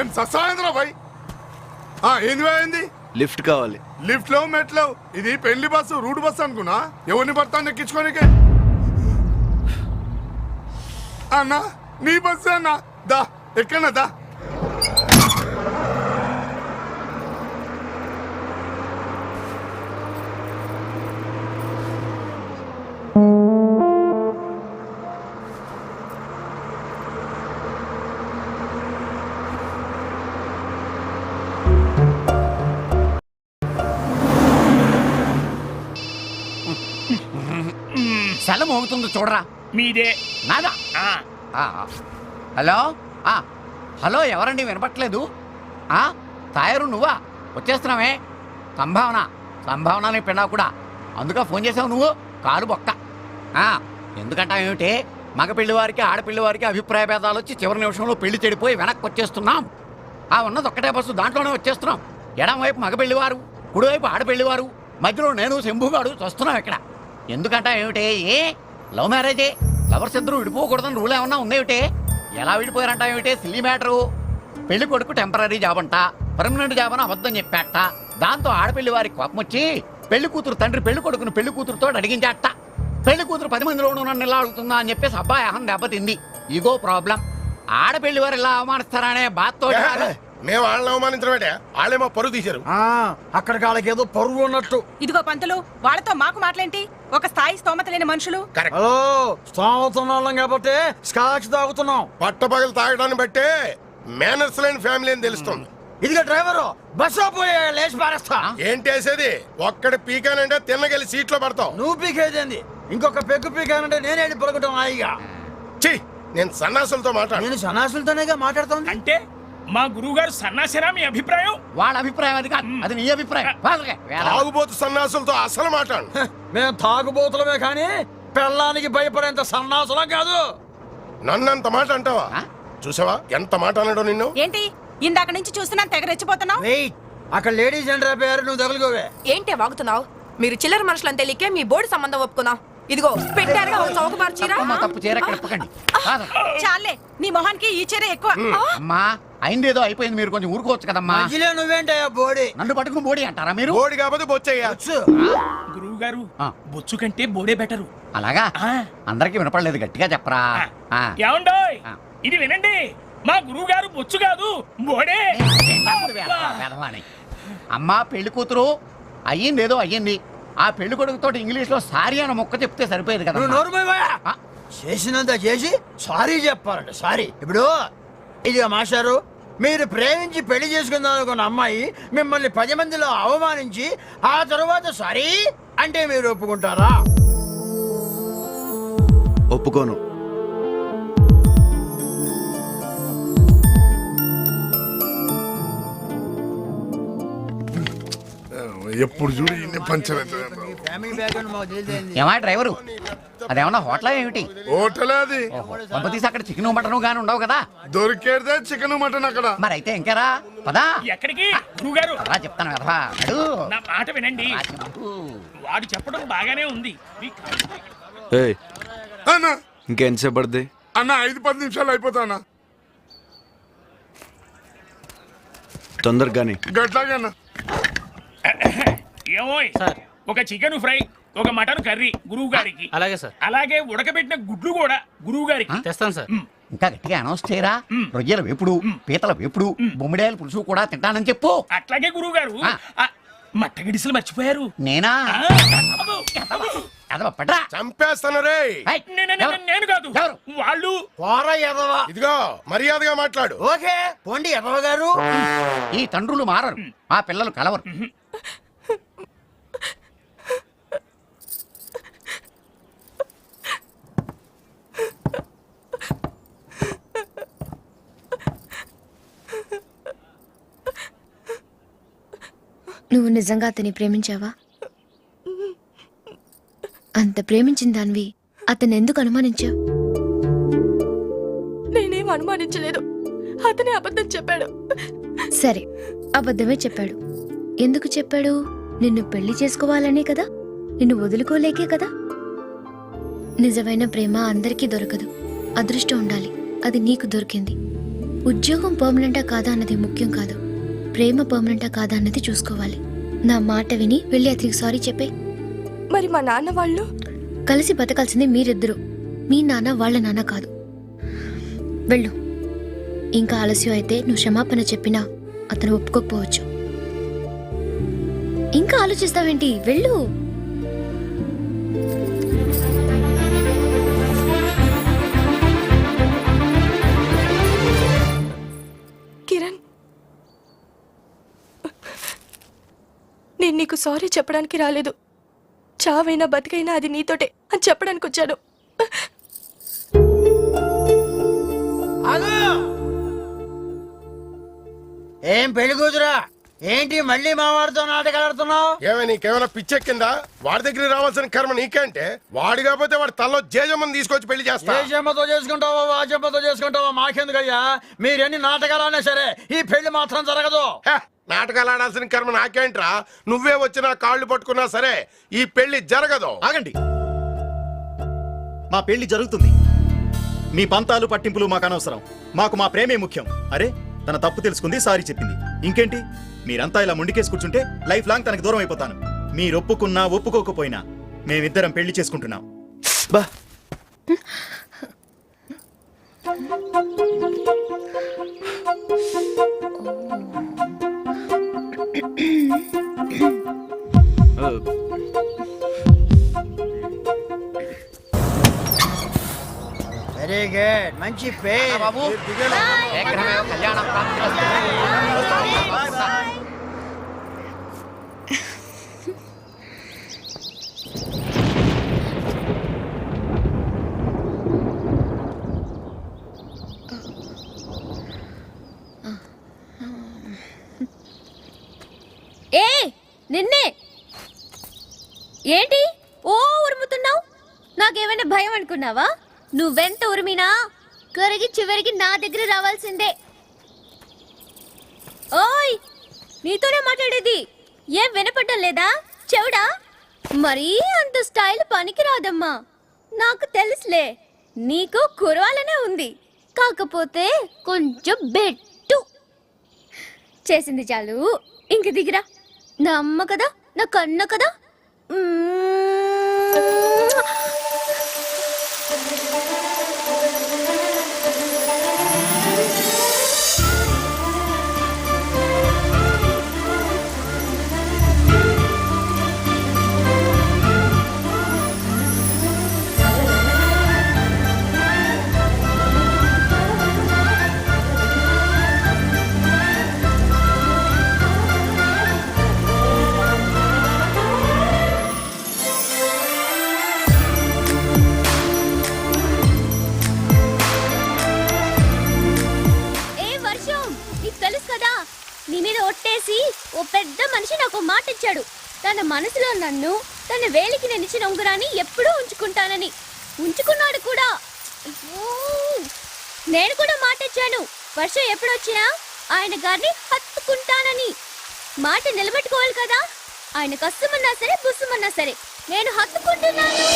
ఏం సత్సాయంత్రా భయ్ ఆ, ఏంది ఏంది? లిఫ్ట్ కావాలి. లిఫ్ట్లో మెట్లో ఇది పెళ్ళి బస్సు రూట్ బస్సు అనుకున్నా? ఎవరిని పడతాను ఎక్కించుకోనికే? అన్నా నీ బస్సు అన్నా. దా ఎక్కన్నా దా. సెల మోగుతుంది చూడరా. మీదే. నాదా? ఆ, ఆ, ఆ. హలో? ఆ, హలో ఎవరండి? వినపట్లేదు. ఆ, తాయారు నువ్వా? వచ్చేస్తున్నావే. సంభావన. సంభావన నీ పిన్నా కూడా. అందుకే ఫోన్ చేసావు నువ్వు. కారు బొక్క. ఆ, ఎందుకంటావు ఏమిటి మగ పెళ్ళి వారికి ఆడపిల్లి వారికి అభిప్రాయ భేదాలు వచ్చి చివరి నిమిషంలో పెళ్ళి చెడిపోయి వెనక్కి వచ్చేస్తున్నాం. ఆ ఉన్నది ఒక్కటే బస్సు దాంట్లోనే వచ్చేస్తున్నాం. ఎడం వైపు మగ పెళ్ళివారు కుడివైపు ఆడపెళ్ళివారు మధ్యలో నేను శంభుగాడు వస్తున్నాం ఇక్కడ. ఎందుకంట ఏమిటి? ఏ? లవ్ మ్యారేజే లవర్స్ ఇద్దరు విడిపోకూడదని రూల్ ఏమన్నా ఉందేమిటి ఎలా విడిపోయారంట ఏమిటి? సిల్లీ మ్యాటరు పెళ్ళి కొడుకు టెంపరీ జాబ్ అంట. పర్మనెంట్ జాబ్ అని అబద్ధం చెప్పాట. దాంతో ఆడపిల్లి వారికి కోపం వచ్చి పెళ్ళి కూతురు తండ్రి పెళ్ళి కొడుకును పెళ్ళి కూతురుతో అడిగించాట. పెళ్ళి కూతురు పది మందిలోనూ నన్ను ఇలా అడుగుతుందా అని చెప్పేసి అబ్బాయి అహం దెబ్బతింది. ఇగో ప్రాబ్లం ఆడపిల్లి వారు ఇలా అవమానిస్తారనే బాధతో మేము వాళ్ళని అవమానించడమేటే వాళ్ళేమో పరుగు తీశారు. ఆ అక్కడ వాళ్ళకి ఏదో పరువు ఉన్నట్టు ఇదిగో పంతులు వాళ్ళతో మాకు మాటలేంటి? ఒక స్థాయి స్తోమత లేని మనుషులు. హలో కాబట్టి స్కాచ్ తాగుతున్నాం. పట్టపగలు తాగడాన్ని బట్టే మేనర్స్ లేని ఫ్యామిలీ అని తెలుస్తుంది. ఇదిగో డ్రైవరు బస్సు పోయి లేచి పారేస్తా. ఏంటి వేసేది ఒక్కడి పీకానంటే తిన్నగలి సీట్లో పడతావు. నువ్వు పీకేదేంది? ఇంకొక పెగ్గు పీకానంటే నేనే వెళ్ళి పలుకుతాం హాయిగా. చి నేను సన్నాసులతో మాట్లాడు నేను సన్నాసులతోనేగా మాట్లాడుతుంది. అంటే? మా గురువు గారు సన్నాసినా మీ అభిప్రాయం? వాళ్ళ అభిప్రాయం అది కాదు. అది నీ అభిప్రాయం. వాళ్ళకే. తాగుబోతు సన్నాసులతో అసలు మాట్లాడు. మేము తాగుబోతులమే కానీ పెళ్ళానికి భయపడేంత సన్నాసులం కాదు. నన్నంత మాట అంటావా? ఆ? చూసావా? ఎంత మాట అన్నాడో నిన్ను? ఏంటి? ఇందాక నుంచి చూస్తున్నాను తెగ రెచ్చిపోతున్నావు? వెయిట్ అక్కడ లేడీస్ ఎంటర్ అయిపోయారు నువ్వు తగులుకోవే. ఏంటే వాగుతున్నావు? మీరు చిల్లర మనుషులని తెలియకే మీ బోర్డు సంబంధం ఒప్పుకున్నాం ఇదిగో పెట్టారుగా ఒక చౌక మార్చీరా తప్పమ్మా, తప్పు చీర కాదు. చాలే నీ మొహానికి ఈ చీర ఎక్కువ అమ్మా అయిందేదో అయిపోయింది మీరు కొంచెం ఊరుకోవచ్చు కదమ్మా మధ్యలో నువ్వేంటయ్యా బోడి నన్ను పట్టుకుని బోడి అంటారా మీరు ఓడి కాకపోతే బొచ్చయ్యా. గురువు గారు ఆ. బొచ్చు కంటే బోడే బెటరు అలాగా ఆ. అందరికి వినపడలేదు గట్టిగా చెప్పరా ఆ. ఏమండోయ్ ఆ. ఇది వినండి మా గురువు గారు బొచ్చు కాదు బోడే ఏంటప్పుడు వేధవా. అమ్మా పెళ్ళి కూతురు అయ్యిందేదో అయ్యింది ఆ పెళ్ళి కొడుకుతో ఇంగ్లీష్లో సారీ అని మొక్క చెప్తే సరిపోయేది కదా నువ్వు నోరు మూయవయ్యా. ఆ. చేసినంత చేసి సారీ చెప్పాలంట సారీ ఇప్పుడు ఇది మాస్టారు మీరు ప్రేమించి పెళ్ళి చేసుకుందాం అనుకున్న అమ్మాయి మిమ్మల్ని పది మందిలో అవమానించి ఆ తరువాత సారీ అంటే మీరు ఒప్పుకుంటారా ఒప్పుకోను ఎప్పుడు చూడు ఇన్ని తెలియదు ఏమా డ్రైవరు? అదేమన్నా హోటల్ ఏమిటి? హోటల్ అది. పంపతీసి అక్కడ చికెన్ మటన్ గాని ఉండవు కదా? దొరికేదే చికెన్ మటన్ అక్కడ. మరి అయితే ఇంకేరా? పదా. ఎక్కడికి? రా చెప్తాను కదా. అడు. నా మాట వినండి. వాడు చెప్పడం బాగానే ఉంది. అన్న. ఇంకెంతసేపు పడుతుంది అన్న ఐదు పది నిమిషాలు అయిపోతా అన్న. తొందరగానే. గట్లాగే ఏమోయ్ ఒక చికెన్ ఫ్రై ఒక మటన్ కర్రీ గురువు గారికి అలాగే సార్. అలాగే ఉడకబెట్టిన గుడ్లు కూడా గురువు గారికి తెస్తాను సార్. ఇంకా గట్టిగా అనౌన్స్ చేయరా? రొయ్యల వేపుడు పీతల వేపుడు బొమ్మిడాయల పులుసు కూడా తింటానని చెప్పు. అట్లాగే గురువు గారు. మట్టగిడిసలు మర్చిపోయారు. నేనా? చంపేస్తాను రే? నేను కాదు? వాళ్ళు. పోరా ఎదవా. ఇదిగో మర్యాదగా మాట్లాడు. ఓకే పోండి ఎదవ గారు ఈ తండ్రులు మారరు ఆ పిల్లలు కలవరు. నువ్వు నిజంగా అతన్ని ప్రేమించావా? అంత ప్రేమించిన దానివి అతన్ని ఎందుకు అనుమానించావు? నేనేం అనుమానించలేదు. అతనే అబద్ధం చెప్పాడు. సరే అబద్ధమే చెప్పాడు. ఎందుకు చెప్పాడు? నిన్ను పెళ్ళి చేసుకోవాలనే కదా? నిన్ను వదులుకోలేకే కదా? నిజమైన ప్రేమ అందరికీ దొరకదు. అదృష్టం ఉండాలి. అది నీకు దొరికింది. ఉద్యోగం పర్మనెంటా కాదా అన్నది ముఖ్యం కాదు. ప్రేమ పర్మనెంటా కాదా అన్నది చూసుకోవాలి. నా మాట విని వెళ్ళి అతనికి సారీ చెప్పే. మరి మా నాన్న వాళ్ళు? కలిసి బతకాల్సింది మీరిద్దరు. మీ నాన్న వాళ్ళ నాన్న కాదు. వెళ్ళు. ఇంకా ఆలస్యం అయితే నువ్వు క్షమాపణ చెప్పినా అతను ఒప్పుకోకపోవచ్చు. ఇంకా ఆలోచిస్తావేంటి? వెళ్ళు. నేను నీకు సారీ చెప్పడానికి రాలేదు. చావైనా బతికైనా అది నీతోటే అని చెప్పడానికి వచ్చాను! ఏం పెళ్ళి కూతురా? ఏంటి మళ్ళీ మా వాడితో నాటకాలు ఆడుతున్నావు? ఏమే నీకేమైనా పిచ్చెక్కిందా? వాడి దగ్గర రావాల్సిన కర్మ నీకంటే వాడు కాకపోతే వాడి తల్లో జేజమ్మని తీసుకొచ్చి పెళ్ళి చేస్తా. ఏ చెమ్మతో చేసుకుంటావో ఆ చెమ్మతో చేసుకుంటావో? మాకెందుకయ్యా? మీరెన్ని నాటకాలన్నా సరే ఈ పెళ్ళి మాత్రం జరగదు. హే, నాటకాలు ఆడాల్సిన కర్మ నాకేంట్రా నువ్వే వచ్చినా కాళ్ళు పట్టుకున్నా సరే ఈ పెళ్ళి జరగదు ఆగండి మా పెళ్ళి జరుగుతుంది మీ పంతాలు పట్టింపులు మాకు అనవసరం మాకు మా ప్రేమే ముఖ్యం అరే తన తప్పు తెలుసుకుంది సారీ చెప్పింది ఇంకేంటి మీరంతా ఇలా ముండికేసి కూర్చుంటే లైఫ్ లాంగ్ తనకి దూరం అయిపోతాను మీరు ఒప్పుకున్నా ఒప్పుకోకపోయినా మేమిద్దరం పెళ్ళి చేసుకుంటున్నాం బా వెరీ గుడ్ మంచి పేరు. బాబు. కళ్యాణం ప్రాప్తిరస్తు. ఏ నిన్నే. ఏంటి? ఓ ఉరుముతున్నావు? నాకేమైనా భయం అనుకున్నావా? నువ్వెంత ఉరిమినా కరిగి చివరికి నా దగ్గర రావాల్సిందే. ఓయ్! నీతోనే మాట్లాడేది. ఏం వినపడడం లేదా? చెవుడా? మరీ అంత స్టైల్ పనికి రాదమ్మా నాకు తెలుసులే. నీకు కురవాలనే ఉంది. కాకపోతే కొంచెం బెట్టు. చేసింది చాలు. ఇంక దిగిరా. నా అమ్మ కదా నా కన్న కదా మ్మ్. మనసులో నన్ను తన వేలికి నేను ఇచ్చిన ఉంగరాన్ని ఎప్పుడూ ఉంచుకుంటానని. ఉంచుకున్నాడు కూడా. నేను కూడా మాట ఇచ్చాను. వర్షం ఎప్పుడొచ్చినా ఆయన గారిని హత్తుకుంటానని. మాట నిలబెట్టుకోవాలి కదా. ఆయన కష్టమన్నా సరే పుస్తమన్నా సరే. నేను హత్తుకుంటున్నాను.